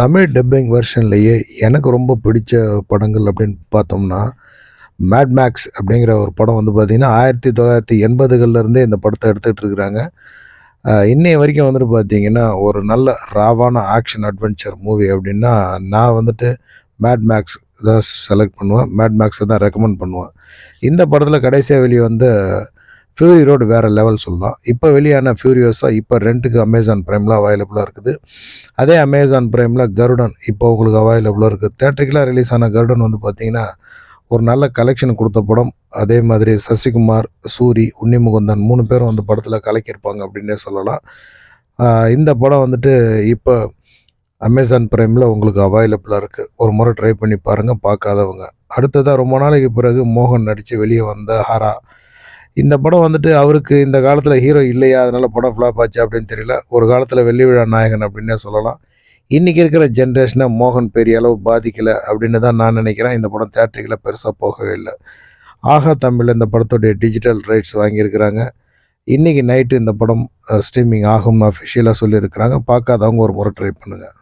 Tamil dubbing வெர்ஷன்லேயே எனக்கு ரொம்ப பிடிச்ச படங்கள் அப்படின்னு பார்த்தோம்னா மேட் மேக்ஸ் அப்படிங்கிற ஒரு படம் வந்து பார்த்திங்கன்னா ஆயிரத்தி தொள்ளாயிரத்தி எண்பதுகள்லேருந்தே இந்த படத்தை எடுத்துகிட்டு இருக்கிறாங்க. இன்னைய வரைக்கும் வந்துட்டு பார்த்தீங்கன்னா ஒரு நல்ல ராவான ஆக்ஷன் அட்வென்ச்சர் மூவி அப்படின்னா நான் வந்துட்டு மேட் மேக்ஸ் தான் செலக்ட் பண்ணுவேன். மேட் மேக்ஸை தான் ரெக்கமெண்ட் பண்ணுவேன். இந்த படத்தில் கடைசியாக வெளியே வந்த ஃபியூரி ரோடு வேறு லெவல் சொல்லலாம். இப்போ வெளியான ஃபியூரியஸாக இப்போ ரெண்ட்டுக்கு அமேசான் ப்ரைமில் அவைலபிளாக இருக்குது. அதே அமேசான் ப்ரைமில் கருடன் இப்போ உங்களுக்கு அவைலபிளாக இருக்குது தேட்டருக்கெலாம் ரிலீஸ் ஆன கருடன் வந்து பார்த்தீங்கன்னா ஒரு நல்ல கலெக்ஷன் கொடுத்த படம். அதே மாதிரி சசிகுமார் சூரி உன்னிமுகுந்தன் மூணு பேரும் அந்த படத்தில் கலக்கியிருப்பாங்க அப்படின்னே சொல்லலாம். இந்த படம் வந்துட்டு இப்போ அமேசான் ப்ரைமில் உங்களுக்கு அவைலபிளாக இருக்குது ஒரு முறை ட்ரை பண்ணி பாருங்கள் பார்க்காதவங்க. அடுத்ததாக ரொம்ப நாளைக்கு பிறகு மோகன் நடித்து வெளியே வந்த ஹரா. இந்த படம் வந்துட்டு அவருக்கு இந்த காலத்தில் ஹீரோ இல்லையா? அதனால் படம் ஃப்ளாப் ஆச்சு அப்படின்னு தெரியல. ஒரு காலத்தில் வெள்ளி விழா நாயகன் அப்படின்னே சொல்லலாம். இன்றைக்கி இருக்கிற ஜென்ரேஷனை மோகன் பெரிய அளவு பாதிக்கலை அப்படின்னு தான் நான் நினைக்கிறேன். இந்த படம் தேட்டரிக்கில் பெருசாக போகவே இல்லை. ஆகா தமிழில் இந்த படத்துடைய டிஜிட்டல் ரைட்ஸ் வாங்கியிருக்கிறாங்க. இன்றைக்கி நைட்டு இந்த படம் ஸ்ட்ரீமிங் ஆகும்னு அஃபிஷியலாக சொல்லியிருக்கிறாங்க. பார்க்காதவங்க ஒரு முறை ட்ரை பண்ணுங்கள்